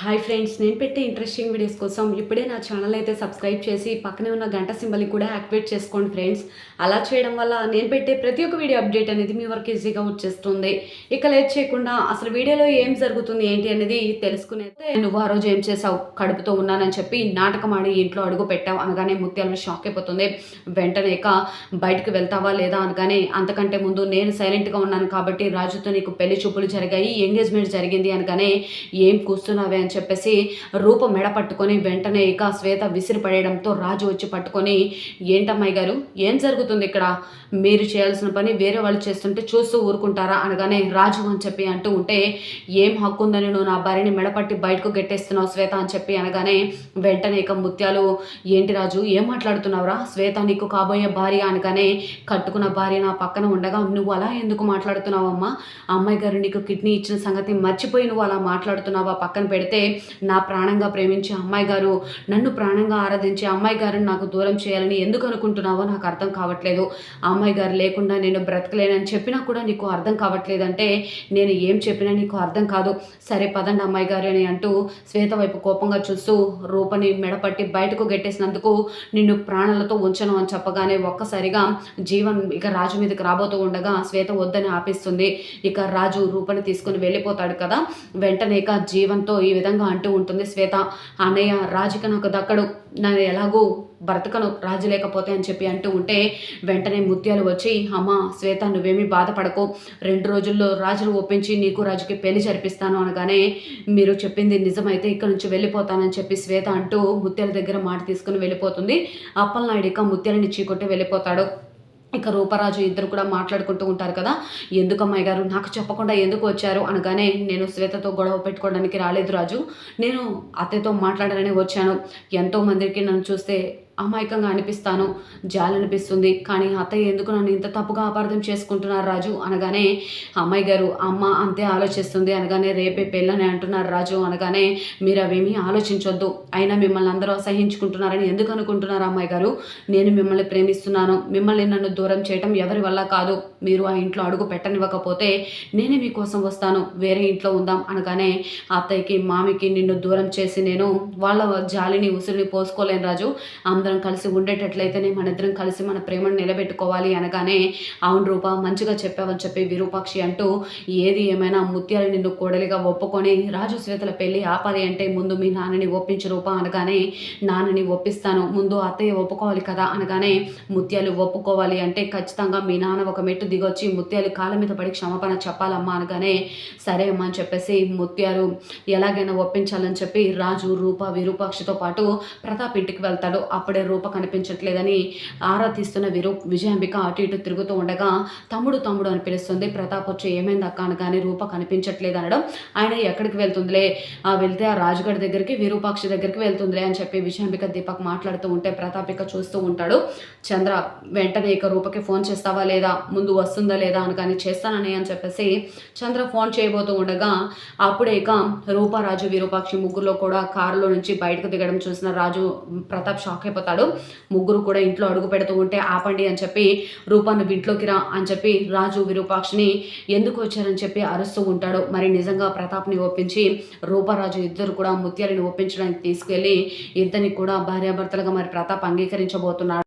Hi friends నేను పెట్టే interesting videos కోసం ఇప్పుడే నా ఛానల్ అయితే సబ్స్క్రైబ్ చేసి పక్కనే ఉన్న గంట సింబల్ని కూడా యాక్టివేట్ చేసుకోండి ఫ్రెండ్స్ అలా చేయడం వల్ల నేను పెట్టే ప్రతి ఒక్క వీడియో అప్డేట్ అనేది మీ వరకు ఈజీగా వచ్చేస్తుంది. ఇక లేట్ చేయకుండా అసలు వీడియోలో ఏం జరుగుతుంది ఏంటి అనేది తెలుసుకునేది నువ్వు ఆ రోజు ఏం చేసావు కడుపుతో ఉన్నానని చెప్పి నాటకం ఆడి ఇంట్లో అడుగు పెట్టావు అనగానే ముత్యాలు షాక్ అయిపోతుంది. వెంటనే ఇక బయటకు వెళ్తావా లేదా అనగానే అంతకంటే ముందు నేను సైలెంట్గా ఉన్నాను కాబట్టి రాజుతో నీకు పెళ్ళి చూపులు జరిగాయి ఎంగేజ్మెంట్ జరిగింది అనగానే ఏం కూస్తున్నావే అని చెప్పేసి రూప మెడ పట్టుకొని వెంటనే ఇక శ్వేత విసిరిపడేయడంతో రాజు వచ్చి పట్టుకొని ఏంటమ్మాయి గారు ఏం జరుగుతుంది ఇక్కడ? మీరు చేయాల్సిన పని వేరే వాళ్ళు చేస్తుంటే చూస్తూ ఊరుకుంటారా? అనగానే రాజు అని చెప్పి అంటూ ఉంటే ఏం హక్కు ఉందని నువ్వు నా భార్యని మెడపట్టి బయటకు గెట్టేస్తున్నావు శ్వేత? అని చెప్పి అనగానే వెంటనే ఇక ముత్యాలు ఏంటి రాజు ఏం మాట్లాడుతున్నావురా? శ్వేత నీకు కాబోయే భార్య? అనగానే కట్టుకున్న భార్య నా పక్కన ఉండగా నువ్వు అలా ఎందుకు మాట్లాడుతున్నావమ్మా? అమ్మాయి గారు నీకు కిడ్నీ ఇచ్చిన సంగతి మర్చిపోయి నువ్వు అలా మాట్లాడుతున్నావా? పక్కన పెడితే నా ప్రాణంగా ప్రేమించే అమ్మాయి గారు నన్ను ప్రాణంగా ఆరాధించే అమ్మాయి గారిని నాకు దూరం చేయాలని ఎందుకు అనుకుంటున్నావో నాకు అర్థం కావట్లేదు. ఆ అమ్మాయి గారు లేకుండా నేను బ్రతకలేనని చెప్పినా కూడా నీకు అర్థం కావట్లేదంటే నేను ఏం చెప్పినా నీకు అర్థం కాదు. సరే పదండి అమ్మాయి గారు అని అంటూ శ్వేత వైపు కోపంగా చూస్తూ రూపని మెడపట్టి బయటకు గెట్టేసినందుకు నిన్ను ప్రాణాలతో ఉంచను అని చెప్పగానే ఒక్కసారిగా జీవన్ ఇక రాజు మీదకి రాబోతూ ఉండగా శ్వేత వద్దని ఆపిస్తుంది. ఇక రాజు రూపని తీసుకుని వెళ్ళిపోతాడు కదా. వెంటనే ఇక జీవన్తో ఈ విధంగా అంటూ ఉంటుంది. శ్వేత అన్నయ్య రాజుకి నాకు దక్కడు నన్ను ఎలాగూ బ్రతకను. రాజు లేకపోతే అని చెప్పి అంటూ ఉంటే వెంటనే ముత్యాలు వచ్చి అమ్మ శ్వేత నువ్వేమీ బాధపడకు. రెండు రోజుల్లో రాజును ఒప్పించి నీకు రాజుకి పెళ్ళి జరిపిస్తాను అనగానే మీరు చెప్పింది నిజమైతే ఇక్కడ నుంచి వెళ్ళిపోతానని చెప్పి శ్వేత అంటూ ముత్యాల దగ్గర మాట తీసుకుని వెళ్ళిపోతుంది. అప్పలనాయుడిక ఇక ముత్యాలని చీకొట్టి వెళ్ళిపోతాడు. ఇక రూపరాజు ఇద్దరు కూడా మాట్లాడుకుంటూ ఉంటారు కదా. ఎందుకు అమ్మాయి గారు? నాకు చెప్పకుండా ఎందుకు వచ్చారు? అనగానే నేను శ్వేతతో గొడవ పెట్టుకోవడానికి రాలేదు రాజు. నేను అత్తయ్యతో మాట్లాడాలని వచ్చాను. ఎంతో మందికి నన్ను చూస్తే అమాయకంగా అనిపిస్తాను. జాలనిపిస్తుంది. కానీ అత్తయ్య ఎందుకు నన్ను ఇంత తప్పుగా అపార్థం చేసుకుంటున్నారు రాజు? అనగానే అమ్మాయి గారు అమ్మ అంతే ఆలోచిస్తుంది. అనగానే రేపే పెళ్ళని అంటున్నారు రాజు. అనగానే మీరు అవేమీ ఆలోచించొద్దు. అయినా మిమ్మల్ని అందరూ అసహించుకుంటున్నారని ఎందుకు అనుకుంటున్నారు అమ్మాయి గారు? నేను మిమ్మల్ని ప్రేమిస్తున్నాను. మిమ్మల్ని నన్ను దూరం చేయటం ఎవరి వల్ల కాదు. మీరు ఆ ఇంట్లో అడుగు పెట్టనివ్వకపోతే నేనే మీకోసం వస్తాను వేరే ఇంట్లో ఉందాం అనగానే అత్తయ్యకి మామికి నిన్ను దూరం చేసి నేను వాళ్ళ జాలిని ఉసిరిని పోసుకోలేను రాజు. అందరం కలిసి ఉండేటట్లయితేనే మన ఇద్దరం కలిసి మన ప్రేమను నిలబెట్టుకోవాలి అనగానే అవును రూప మంచిగా చెప్పావని చెప్పి విరూపాక్షి అంటూ ఏది ఏమైనా ముత్యాలు నిన్ను కోడలిగా ఒప్పుకొని రాజు శ్వేతల పెళ్ళి ఆపాలి అంటే ముందు మీ నాన్నని ఒప్పించు రూప అనగానే నాన్నని ఒప్పిస్తాను ముందు అత్తయ్య ఒప్పుకోవాలి కదా అనగానే ముత్యాలు ఒప్పుకోవాలి అంటే ఖచ్చితంగా మీ నాన్న ఒక మెట్టు దిగొచ్చి ముత్యాలు కాళ్ళ మీద పడి క్షమాపణ చెప్పాలమ్మా అనగానే సరే అమ్మా అని చెప్పేసి ముత్యాలు ఎలాగైనా ఒప్పించాలని చెప్పి రాజు రూప విరూపాక్షితో పాటు ప్రతాప్ ఇంటికి వెళ్తాడు. అప్పుడే రూప కనిపించట్లేదని ఆరా తీస్తున్న విరూ విజయాంబిక అటు ఇటు తిరుగుతూ ఉండగా తమ్ముడు తమ్ముడు అని పిలుస్తుంది. ప్రతాప్ వచ్చి ఏమైంది అక్క? అనగానే రూప కనిపించట్లేదు అనడం. ఆయన ఎక్కడికి వెళ్తుందిలే? ఆ వెళ్తే ఆ రాజుగారి దగ్గరికి విరూపాక్షి దగ్గరికి వెళ్తుందిలే అని చెప్పి విజయాంబిక దీపక్ మాట్లాడుతూ ఉంటే ప్రతాప్ ఇక చూస్తూ ఉంటాడు. చంద్ర వెంటనే ఇక రూపకి ఫోన్ చేస్తావా లేదా? ముందు వస్తుందా లేదా అని కానీ చేస్తానని అని చెప్పేసి చంద్ర ఫోన్ చేయబోతూ ఉండగా అప్పుడే ఇక రూపారాజు విరూపాక్షి ముగ్గురులో కూడా కారులో నుంచి బయటకు దిగడం చూసిన రాజు ప్రతాప్ షాక్ అయిపోతాడు. ముగ్గురు కూడా ఇంట్లో అడుగు పెడుతూ ఉంటే ఆపండి అని చెప్పి రూపాన్ని ఇంట్లోకి రా అని చెప్పి రాజు విరూపాక్షిని ఎందుకు వచ్చారని చెప్పి అరుస్తూ ఉంటాడు. మరి నిజంగా ప్రతాప్ని ఒప్పించి రూపారాజు ఇద్దరు కూడా ముత్యాలని ఒప్పించడానికి తీసుకెళ్ళి ఇద్దరిని కూడా భార్యాభర్తలుగా మరి ప్రతాప్ అంగీకరించబోతున్నాడు.